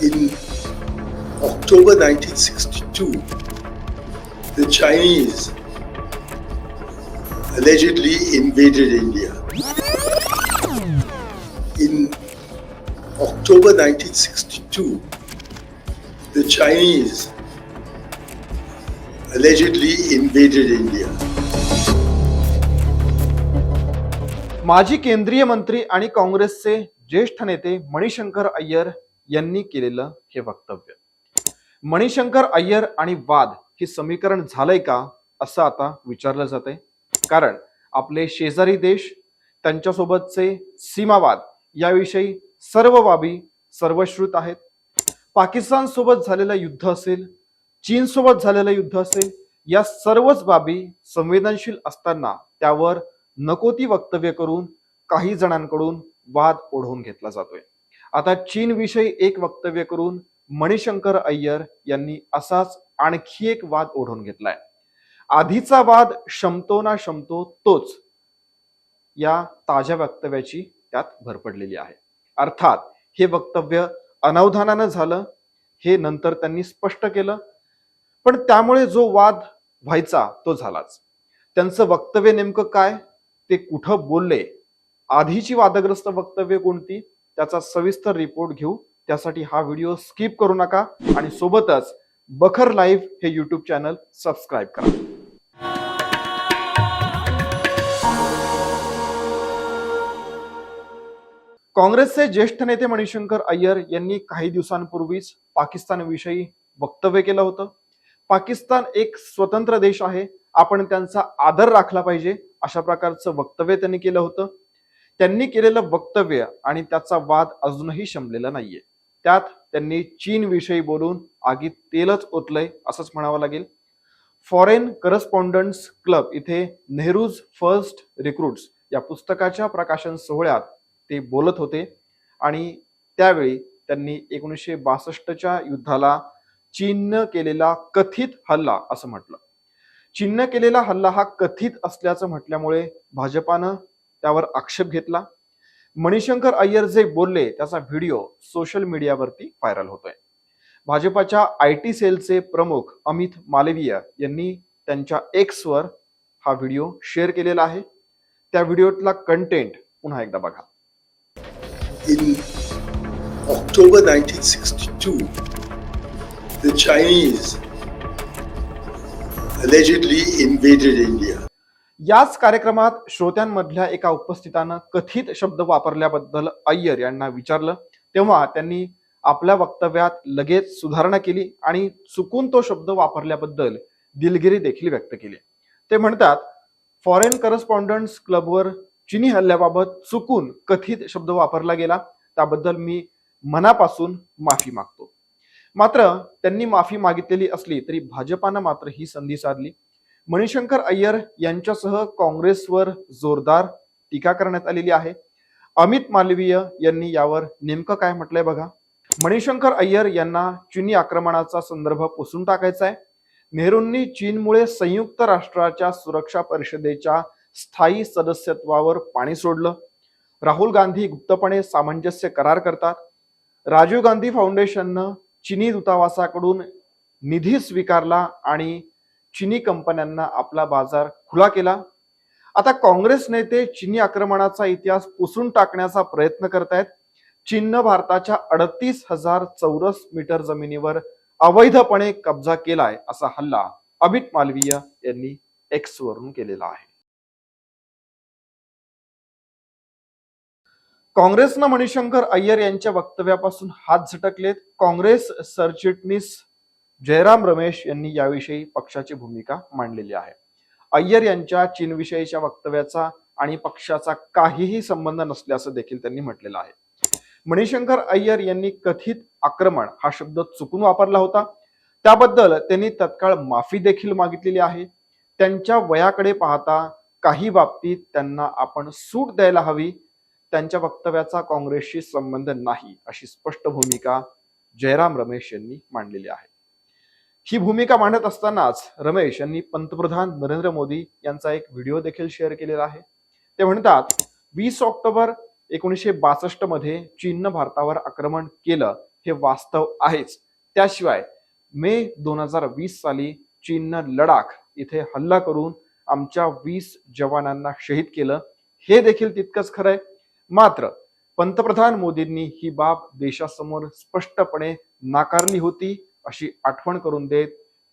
In October 1962, the Chinese allegedly invaded India. In October 1962, the Chinese allegedly invaded India. माजी केंद्रीय मंत्री आणि काँग्रेसचे ज्येष्ठ नेते मणिशंकर अय्यर यांनी केलेलं हे वक्तव्य. मणिशंकर अय्यर आणि वाद हे समीकरण झालंय का असं आता विचारलं जातंय. कारण आपले शेजारी देश त्यांच्यासोबतचे सीमावाद याविषयी सर्व बाबी सर्वश्रुत आहेत. पाकिस्तान सोबत झालेलं युद्ध असेल चीन सोबत झालेलं युद्ध असेल या सर्वच बाबी संवेदनशील असताना त्यावर नको ती वक्तव्य करून काही जणांकडून वाद ओढवून घेतला जातोय. आता चीन विषयी एक वक्तव्य करून मणिशंकर अय्यर यांनी असाच आणखी एक वाद ओढवून घेतलाय. आधीचा वाद शमतो ना शमतो तोच या ताज्या वक्तव्याची त्यात भर पडलेली आहे. अर्थात हे वक्तव्य अनवधानानं झालं हे नंतर त्यांनी स्पष्ट केलं पण त्यामुळे जो वाद व्हायचा तो झालाच. त्यांचं वक्तव्य नेमकं काय? ते कुठं बोलले? आधीची वादग्रस्त वक्तव्य कोणती? त्याचा सविस्तर रिपोर्ट घेऊ. त्यासाठी हा व्हिडिओ स्किप करू नका आणि सोबतच बखर लाईव्ह हे यूट्यूब चॅनल सबस्क्राईब करा. काँग्रेसचे ज्येष्ठ नेते मणिशंकर अय्यर यांनी काही दिवसांपूर्वीच पाकिस्तानविषयी वक्तव्य केलं होतं. पाकिस्तान एक स्वतंत्र देश आहे. आपण त्यांचा आदर राखला पाहिजे अशा प्रकारचं वक्तव्य त्यांनी केलं होतं. त्यांनी केलेलं वक्तव्य आणि त्याचा वाद अजूनही शमलेला नाहीये. त्यात त्यांनी चीन विषयी बोलून आगीत तेलच ओतलंय असंच म्हणावं लागेल. फॉरेन करस्पॉन्डंट्स क्लब इथे नेहरूज फर्स्ट रिक्रुट्स या पुस्तकाच्या प्रकाशन सोहळ्यात ते बोलत होते आणि त्यावेळी त्यांनी एकोणीसशे बासष्टच्या युद्धाला चीननं केलेला कथित हल्ला असं म्हटलं. चीननं केलेला हल्ला हा कथित असल्याचं म्हटल्यामुळे भाजपानं त्यावर आक्षेप घेतला. मणिशंकर अय्यर जे बोलले त्याचा व्हिडिओ सोशल मीडियावरती व्हायरल होतोय. भाजपाच्या आय टी सेलचे प्रमुख अमित मालवीय यांनी त्यांच्या एक्सवर हा व्हिडिओ शेअर केलेला आहे. त्या व्हिडिओतला कंटेंट पुन्हा एकदा बघा. In October 1962, the Chinese allegedly invaded India. याच कार्यक्रमात श्रोत्यांमधल्या एका उपस्थितानं कथित शब्द वापरल्याबद्दल अय्यर यांना विचारलं. तेव्हा त्यांनी आपल्या वक्तव्यात लगेच सुधारणा केली आणि चुकून तो शब्द वापरल्याबद्दल दिलगिरी देखील व्यक्त केली. ते म्हणतात फॉरेन करस्पॉन्डंट्स क्लबवर चिनी हल्ल्याबाबत चुकून कथित शब्द वापरला गेला. त्याबद्दल मी मनापासून माफी मागतो. मात्र त्यांनी माफी मागितलेली असली तरी भाजपानं मात्र ही संधी साधली. मणिशंकर अय्यर यांच्यासह काँग्रेसवर जोरदार टीका करण्यात आलेली आहे. अमित मालवीय यांनी यावर नेमकं काय म्हटलंय बघा. मणिशंकर अय्यर यांना चिनी आक्रमणाचा संदर्भ पुसून टाकायचा आहे. नेहरूंनी चीनमुळे संयुक्त राष्ट्राच्या सुरक्षा परिषदेच्या स्थायी सदस्यत्वावर पाणी सोडलं. राहुल गांधी गुप्तपणे सामंजस्य करार करतात. राजीव गांधी फाउंडेशननं चिनी दूतावासाकडून निधी स्वीकारला आणि चिनी कंपन्यांना आपला बाजार खुला केला. आता काँग्रेस नेते चिनी आक्रमणाचा इतिहास पुसून टाकण्याचा प्रयत्न करतायत. चीननं भारताच्या अडतीस हजार चौरस मीटर जमिनीवर अवैधपणे कब्जा केलाय असा हल्ला अमित मालवीय यांनी एक्स वरून केलेला आहे. काँग्रेसनं मणिशंकर अय्यर यांच्या वक्तव्यापासून हात झटकलेत. काँग्रेस सरचिटणीस जयराम रमेश यांनी याविषयी पक्षाची भूमिका मांडलेली आहे. अय्यर यांच्या चीनविषयीच्या वक्तव्याचा आणि पक्षाचा काहीही संबंध नसल्याचं देखील त्यांनी म्हटलेलं आहे. मणिशंकर अय्यर यांनी कथित आक्रमण हा शब्द चुकून वापरला होता. त्याबद्दल त्यांनी तत्काळ माफी देखील मागितलेली आहे. त्यांच्या वयाकडे पाहता काही बाबतीत त्यांना आपण सूट द्यायला हवी. त्यांच्या वक्तव्याचा काँग्रेसशी संबंध नाही अशी स्पष्ट भूमिका जयराम रमेश यांनी मांडलेली आहे. ही भूमिका मांडत असतानाच रमेश यांनी पंतप्रधान नरेंद्र मोदी यांचा एक व्हिडिओ देखील शेअर केलेला आहे. ते म्हणतात वीस ऑक्टोबर एकोणीसशे बासष्टमध्ये चीननं भारतावर आक्रमण केलं हे वास्तव आहेच. त्याशिवाय मे दोन हजार वीस साली चीननं लडाख इथे हल्ला करून आमच्या वीस जवानांना शहीद केलं. हे देखील तितकंच खरंय. मात्र पंतप्रधान मोदींनी ही बाब देशासमोर स्पष्टपणे नाकारली होती. अशी आठवण करून देत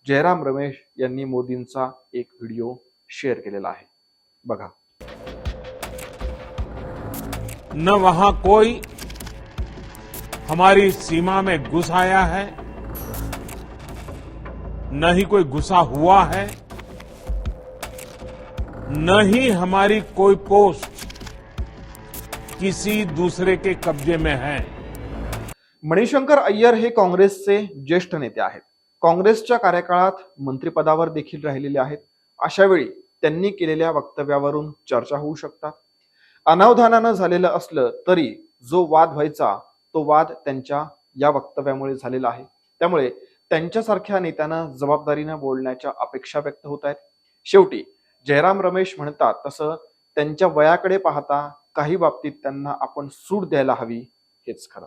जयराम रमेश यांनी मोदींचा एक व्हिडिओ शेअर केलेला आहे. बघा. न वहाँ कोई हमारी सीमा में घुस आया है, न ही कोई घुसा हुआ है, न ही हमारी कोई पोस्ट किसी दूसरे के कब्जे में है। मणिशंकर अय्यर हे काँग्रेसचे ज्येष्ठ नेते आहेत. काँग्रेसच्या कार्यकाळात मंत्रिपदावर देखील राहिलेले आहेत. अशा वेळी त्यांनी केलेल्या वक्तव्यावरून चर्चा होऊ शकतात. अनावधानानं झालेलं असलं तरी जो वाद व्हायचा तो वाद त्यांच्या या वक्तव्यामुळे झालेला आहे. त्यामुळे त्यांच्यासारख्या नेत्यानं जबाबदारीनं बोलण्याच्या अपेक्षा व्यक्त होत आहेत. शेवटी जयराम रमेश म्हणतात तसं त्यांच्या वयाकडे पाहता काही बाबतीत त्यांना आपण सूट द्यायला हवी हेच खरं.